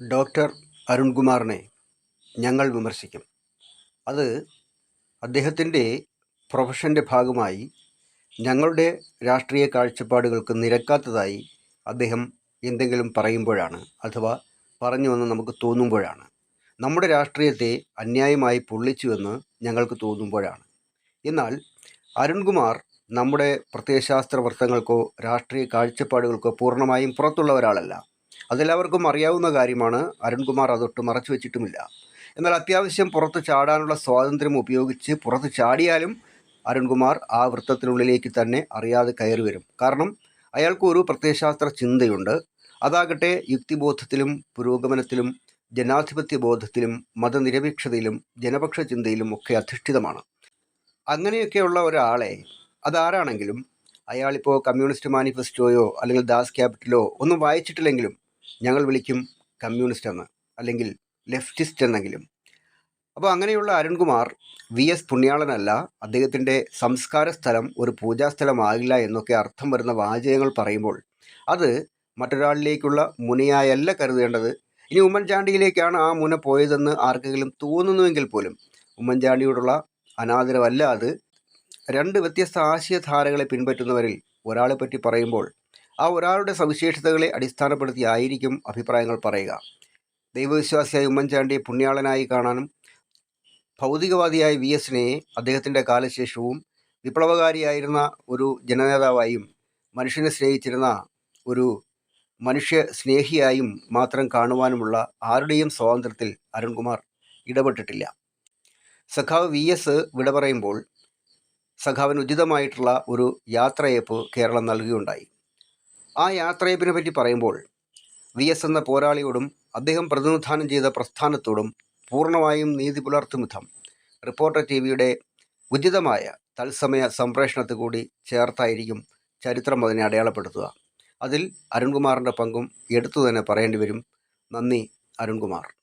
Doctor അരുൺകുമാറിനെ ഞങ്ങൾ വിമർശിക്കും. അത് അദ്ദേഹത്തിന്റെ പ്രൊഫഷന്റെ ഭാഗമായി ഞങ്ങളുടെ രാഷ്ട്രീയ കാഴ്ചപ്പാടുകൾക്ക് നിരക്കാത്തതായി അദ്ദേഹം എന്തെങ്കിലും പറയുമ്പോഴാണ് അഥവാ പറഞ്ഞുവെന്ന് നമുക്ക് തോന്നുമ്പോഴാണ്. നമ്മുടെ രാഷ്ട്രീയത്തെ അന്യായമായി പൊള്ളിച്ചുവെന്ന് ഞങ്ങൾക്ക് തോന്നുമ്പോഴാണ്. എന്നാൽ അരുൺകുമാർ നമ്മുടെ പ്രത്യയശാസ്ത്ര വൃത്തങ്ങൾക്കോ രാഷ്ട്രീയ കാഴ്ചപ്പാടുകൾക്കോ പൂർണമായും പുറത്തുള്ള ഒരാളല്ല അതെല്ലാവർക്കും അറിയാവുന്ന കാര്യമാണ്. അരുൺകുമാർ അതൊട്ട് മറച്ചു വെച്ചിട്ടുമില്ല. എന്നാൽ അത്യാവശ്യം പുറത്ത് ചാടാനുള്ള സ്വാതന്ത്ര്യം ഉപയോഗിച്ച് പുറത്ത് ചാടിയാലും അരുൺകുമാർ ആ വൃത്തത്തിനുള്ളിലേക്ക് തന്നെ അറിയാതെ കയറി വരും. കാരണം അയാൾക്ക് ഒരു പ്രത്യയശാസ്ത്ര ചിന്തയുണ്ട്. അതാകട്ടെ യുക്തിബോധത്തിലും പുരോഗമനത്തിലും ജനാധിപത്യ ബോധത്തിലും മതനിരപേക്ഷതയിലും ജനപക്ഷ ചിന്തയിലും ഒക്കെ അധിഷ്ഠിതമാണ്. അങ്ങനെയൊക്കെയുള്ള ഒരാളെ അതാരാണെങ്കിലും അയാളിപ്പോൾ കമ്മ്യൂണിസ്റ്റ് മാനിഫെസ്റ്റോയോ അല്ലെങ്കിൽ ദാസ് ക്യാപിറ്റലോ ഒന്നും വായിച്ചിട്ടില്ലെങ്കിലും ഞങ്ങൾ വിളിക്കും കമ്മ്യൂണിസ്റ്റ് എന്ന് അല്ലെങ്കിൽ ലെഫ്റ്റിസ്റ്റ് എന്നെങ്കിലും. അപ്പോൾ അങ്ങനെയുള്ള അരുൺകുമാർ വി എസ് പുണ്യാളനല്ല അദ്ദേഹത്തിന്റെ സംസ്കാര സ്ഥലം ഒരു പൂജാസ്ഥലമാകില്ല എന്നൊക്കെ അർത്ഥം വരുന്ന വാചകങ്ങൾ പറയുമ്പോൾ അത് മറ്റൊരാളിലേക്കുള്ള മുനയായല്ല കരുതേണ്ടത്. ഇനി ഉമ്മൻചാണ്ടിയിലേക്കാണ് ആ മുന പോയതെന്ന് ആർക്കെങ്കിലും തോന്നുന്നുവെങ്കിൽ പോലും ഉമ്മൻചാണ്ടിയോടുള്ള അനാദരവല്ല അത്. രണ്ട് വ്യത്യസ്ത ആശയധാരകളെ പിൻപറ്റുന്നവരിൽ ഒരാളെ പറ്റി പറയുമ്പോൾ ആ ഒരാളുടെ സവിശേഷതകളെ അടിസ്ഥാനപ്പെടുത്തിയായിരിക്കും അഭിപ്രായങ്ങൾ പറയുക. ദൈവവിശ്വാസിയായ ഉമ്മൻചാണ്ടിയെ പുണ്യാളനായി കാണാനും ഭൗതികവാദിയായ വി എസിനെ അദ്ദേഹത്തിന്റെ കാലശേഷവും വിപ്ലവകാരിയായിരുന്ന ഒരു ജനനേതാവായും മനുഷ്യനെ സ്നേഹിച്ചിരുന്ന ഒരു മനുഷ്യ സ്നേഹിയായും മാത്രം കാണുവാനുമുള്ള ആരുടെയും സ്വാതന്ത്ര്യത്തിൽ അരുൺകുമാർ ഇടപെട്ടിട്ടില്ല. സഖാവ് വി എസ് വിട പറയുമ്പോൾ സഖാവിന് ഉചിതമായിട്ടുള്ള ഒരു യാത്രയപ്പ് കേരളം നൽകുകയുണ്ടായി. ആ യാത്രയപ്പിനെ പറ്റി പറയുമ്പോൾ വി എസ് എന്ന പോരാളിയോടും അദ്ദേഹം പ്രതിനിധാനം ചെയ്ത പ്രസ്ഥാനത്തോടും പൂർണമായും നീതി പുലർത്തും റിപ്പോർട്ടർ ടി വിയുടെ ഉചിതമായ തത്സമയ സംപ്രേഷണത്തു കൂടി ചേർത്തായിരിക്കും ചരിത്രം അതിനെ അടയാളപ്പെടുത്തുക. അതിൽ അരുൺകുമാറിന്റെ പങ്കും എടുത്തു തന്നെ പറയേണ്ടി വരും. നന്ദി അരുൺകുമാർ.